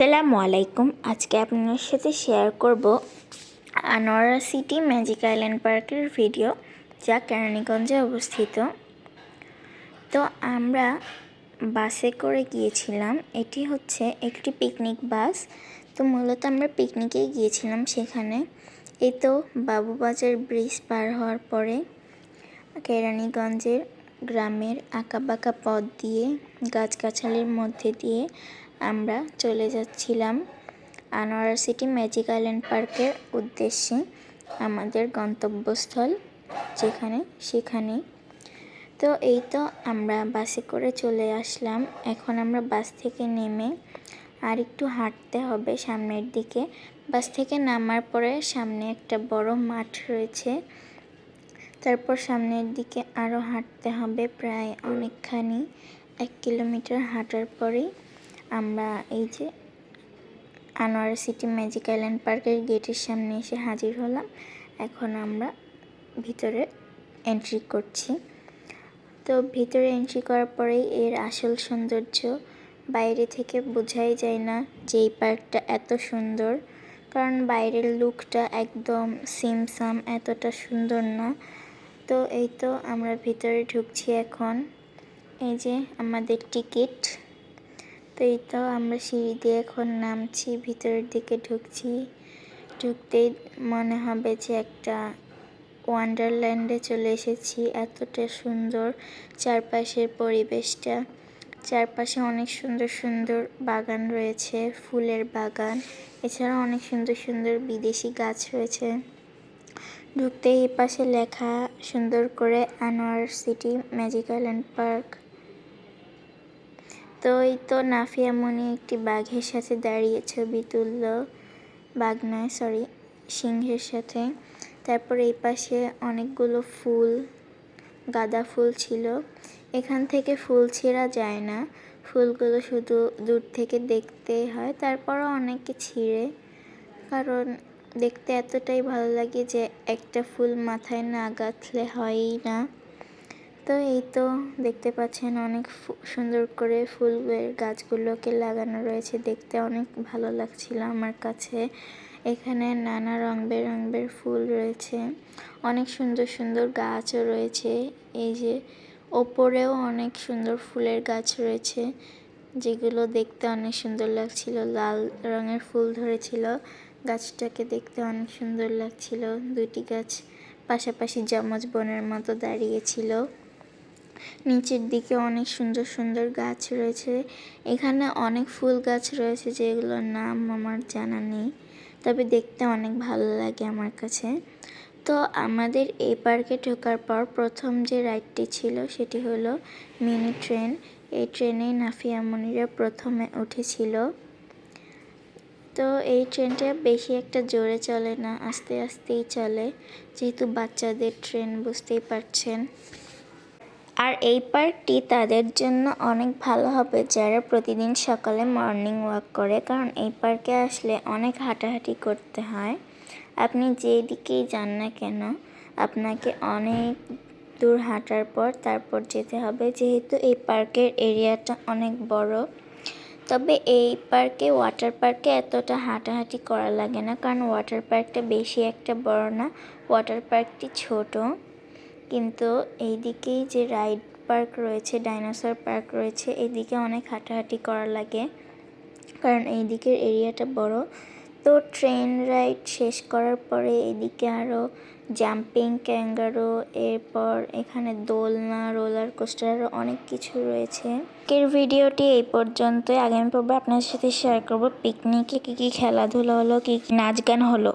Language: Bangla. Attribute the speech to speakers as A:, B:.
A: আসসালামু আলাইকুম। আজকে আপনার সাথে শেয়ার করব আনোয়ারা সিটি ম্যাজিক আইল্যান্ড পার্কের ভিডিও যা কেরানীগঞ্জে অবস্থিত। তো আমরা বাসে করে গিয়েছিলাম। এটি হচ্ছে একটি পিকনিক বাস তো মূলত আমরা পিকনিকে গিয়েছিলাম সেখানে। এই তো বাবুবাজার ব্রিজ পার হওয়ার পরে কেরানীগঞ্জের গ্রামের আঁকাবাঁকা পথ দিয়ে গাছগাছালির মধ্যে দিয়ে আমরা চলে যাচ্ছিলাম আনোয়ারা সিটি ম্যাজিক আইল্যান্ড পার্কের উদ্দেশ্যে আমাদের গন্তব্যস্থল যেখানে সেখানে তো এই তো আমরা বাসে করে চলে আসলাম। এখন আমরা বাস থেকে নেমে আর একটু হাঁটতে হবে সামনের দিকে। বাস থেকে নামার পরে সামনে একটা বড় মাঠ রয়েছে। তারপর সামনের দিকে আরও হাঁটতে হবে প্রায় অনেকখানি, এক কিলোমিটার হাঁটার পরেই। আমরা এই যে আনোয়ার সিটি ম্যাজিক আইল্যান্ড পার্কের গেটের সামনে এসে হাজির হলাম। এখন আমরা ভিতরে এন্ট্রি করছি। তো ভিতরে এন্ট্রি করার পরেই এর আসল সৌন্দর্য বাইরে থেকে বোঝাই যায় না যে এই পার্কটা এত সুন্দর। কারণ বাইরের লুকটা একদম সিমসাম, এতটা সুন্দর না। তো এই তো আমরা ভিতরে ঢুকছি এখন। এই যে আমাদের টিকিট। তো এই তো আমরা সিঁড়ি দিয়ে এখন নামছি, ভিতরের দিকে ঢুকছি। ঢুকতেই মনে হবে যে একটা ওয়ান্ডারল্যান্ডে চলে এসেছি। এতটা সুন্দর চারপাশের পরিবেশটা। চারপাশে অনেক সুন্দর সুন্দর বাগান রয়েছে, ফুলের বাগান। এছাড়া অনেক সুন্দর সুন্দর বিদেশি গাছ রয়েছে। ঢুকতেই এই পাশে লেখা সুন্দর করে Anwar city magic island park. তো তো নাফিয়া মনি একটি বাঘের সাথে দাঁড়িয়ে ছবি তুলল। বাঘ নয় সরি সিংহের সাথে। তারপর এই পাশে অনেকগুলো ফুল, গাঁদা ফুল ছিল। এখান থেকে ফুল ছেঁড়া যায় না। ফুলগুলো শুধু দূর থেকে দেখতে হয়, তারপরও অনেকে ছিঁড়ে। কারণ দেখতে এতটাই ভালো লাগে যে একটা ফুল মাথায় না গাঁথলে হয়ই না। তো এই তো দেখতে পাচ্ছেন অনেক সুন্দর করে ফুলের গাছগুলোকে লাগানো রয়েছে। দেখতে অনেক ভালো লাগছিল আমার কাছে। এখানে নানা রং বেরঙের ফুল রয়েছে। অনেক সুন্দর সুন্দর গাছও রয়েছে। এই যে ওপরেও অনেক সুন্দর ফুলের গাছ রয়েছে, যেগুলো দেখতে অনেক সুন্দর লাগছিল। লাল রঙের ফুল ধরেছিল। গাছটাকে দেখতে অনেক সুন্দর লাগছিল। দুটি গাছ পাশাপাশি যমজ বনের মতো দাঁড়িয়েছিল। নিচের দিকে অনেক সুন্দর সুন্দর গাছ রয়েছে। এখানে অনেক ফুল গাছ রয়েছে যেগুলোর নাম আমার জানা নেই, তবে দেখতে অনেক ভালো লাগে আমার কাছে। তো আমাদের এই পার্কে ঢোকার পর প্রথম যে রাইডটি ছিল সেটি হলো মিনি ট্রেন। এই ট্রেনেই নাফিয়া মনিরা প্রথমে উঠেছিল। তো এই ট্রেনটা বেশি একটা জোরে চলে না, আস্তে আস্তেই চলে। যেহেতু বাচ্চাদের ট্রেন বুঝতেই পারছেন। আর এই পার্কটি তাদের জন্য অনেক ভালো হবে যারা প্রতিদিন সকালে মর্নিং ওয়াক করে। কারণ এই পার্কে আসলে অনেক হাঁটাহাঁটি করতে হয়। আপনি যেই দিকেই যান না কেন, আপনাকে অনেক দূর হাঁটার পর তারপর যেতে হবে। যেহেতু এই পার্কের এরিয়াটা অনেক বড়, তবে এই পার্কে ওয়াটার পার্কে এতটা হাঁটাহাঁটি করা লাগে না। কারণ ওয়াটার পার্কটা বেশি একটা বড় না ওয়াটার পার্কটি ছোট। কিন্তু এই দিকেই যে রাইড পার্ক রয়েছে, ডাইনোসর পার্ক রয়েছে, এইদিকে অনেক হাঁটাহাঁটি করা লাগে। কারণ এই দিকের এরিয়াটা বড়। তো ট্রেন রাইড শেষ করার পরে এদিকে আরও জাম্পিং ক্যাঙ্গারো, এরপর এখানে দোলনা, রোলার কোস্টার আরও অনেক কিছু রয়েছে। এর ভিডিওটি এই পর্যন্তই। আগামী পর্বে আপনার সাথে শেয়ার করব পিকনিকে কী কী খেলাধুলা হলো, কী কী নাচ গান হলো।